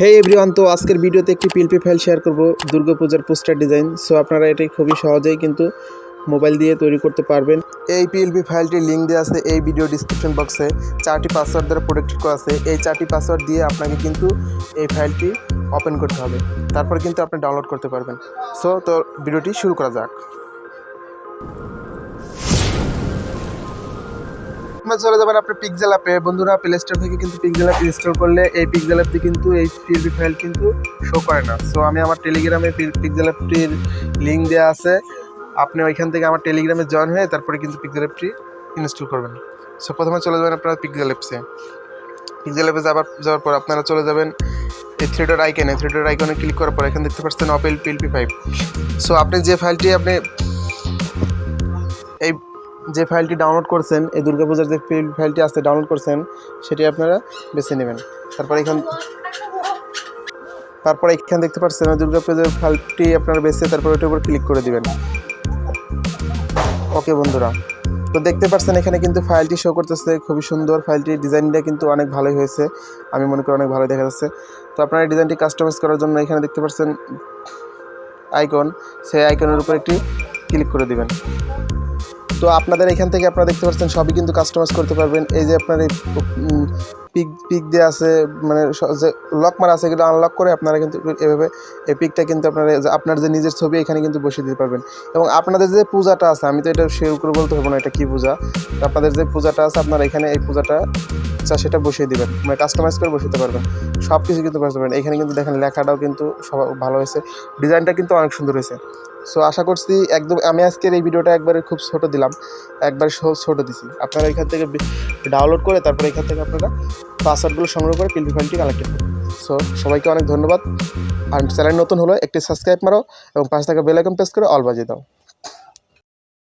হে everyone তো আজকের ভিডিওতে একটি পিএলপি ফাইল শেয়ার করব দুর্গাপূজার পোস্টার ডিজাইন সো আপনারা এটি খুবই সহজেই কিন্তু মোবাইল দিয়ে তৈরি করতে পারবেন। এই পিএলপি ফাইলটির লিঙ্ক দেওয়া আছে এই ভিডিও ডিসক্রিপশন বক্সে চারটি পাসওয়ার্ড দ্বারা প্রোটেক্টেড করা আছে। এই চারটি পাসওয়ার্ড দিয়ে আপনাকে কিন্তু এই ফাইলটি ওপেন করতে হবে। তারপর কিন্তু আপনি ডাউনলোড করতে পারবেন। সো তো ভিডিওটি শুরু করা যাক। আপনার চলে যাবেন আপনি পিকজেল অ্যাপে বন্ধুরা প্লে স্টোর থেকে কিন্তু পিকজেল অ্যাপ ইনস্টল করলে এই পিকজেল অ্যাপটি কিন্তু, এই পিএলপি ফাইল কিন্তু শো করে না। সো আমি আমার টেলিগ্রামে পিকজেল অ্যাপটির লিঙ্ক দেওয়া আছে। আপনি ওইখান থেকে আমার টেলিগ্রামে জয়েন হয়ে তারপরে কিন্তু পিকজেল অ্যাপটি ইনস্টল করবেন। সো প্রথমে চলে যাবেন আপনারা পিকজেল অ্যাপসে পিকজেল অ্যাপে যাবার, যাওয়ার পর আপনারা চলে যাবেন এই থ্রি ডট আইকনে। থ্রি ডট আইকনে ক্লিক করার পর এখানে দেখতে পাচ্ছেন অপেল পিএলপি ফাইভ সো আপনি যে ফাইলটি আপনি এই যে ফাইলটি ডাউনলোড করছেন, এই দুর্গাপূজার যে ফাইলটি আছে ডাউনলোড করছেন, সেটি আপনারা বেছে নেবেন। তারপর এখান তারপর এখানে দেখতে পাচ্ছেন দুর্গাপূজার ফাইলটি আপনারা বেছে তারপর ওটার উপর ক্লিক করে দিবেন। ওকে বন্ধুরা, তো দেখতে পাচ্ছেন এখানে কিন্তু ফাইলটি শো করতেছে, খুবই সুন্দর। ফাইলটির ডিজাইনটা কিন্তু অনেক ভালোই হয়েছে। আমি মনে করি অনেক ভালো দেখা যাচ্ছে। তো আপনারা এই ডিজাইনটি কাস্টমাইজ করার জন্য এখানে দেখতে পাচ্ছেন আইকন সেই আইকনের উপর একটি ক্লিক করে দিবেন। তো আপনাদের এখান থেকে আপনারা দেখতে পাচ্ছেন, সবই কিন্তু কাস্টমাইজ করতে পারবেন। এই যে আপনার এই পিক পিক দেওয়া আছে মানে যে লক মারা আছে, এগুলো আনলক করে আপনারা কিন্তু এভাবে এই পিকটা কিন্তু আপনারা আপনার যে নিজের ছবি, এখানে কিন্তু বসিয়ে দিতে পারবেন। এবং আপনাদের যে পূজাটা আছে, আমি তো এটা শেয়ার করে বলতে পারব না, এটা কী পূজা? আপনাদের যে পূজাটা আছে, আপনারা এখানে এই পূজাটা আচ্ছা সেটা বসিয়ে দিবেন। মানে কাস্টমাইজ করে বসাতে পারবেন। সব কিছু কিন্তু বসাতে পারবেন এখানে কিন্তু দেখেন লেখাটাও কিন্তু সব ভালো হয়েছে। ডিজাইনটা কিন্তু অনেক সুন্দর হয়েছে। সো আশা করছি একদম আমি আজকের এই ভিডিওটা একবারে খুব ছোট দিলাম। একবার ছোট দিছি। আপনারা এখান থেকে ডাউনলোড করে তারপরে এখান থেকে আপনারা পাসওয়ার্ডগুলো সংগ্রহ করে পিএলপি ফাইলটি কালেক্ট করুন। সো সবাইকে অনেক ধন্যবাদ। আর চ্যানেল নতুন হলো একটি সাবস্ক্রাইব মারো এবং পাশে থাকা বেল আইকন প্রেস করে অল বাজিয়ে দাও।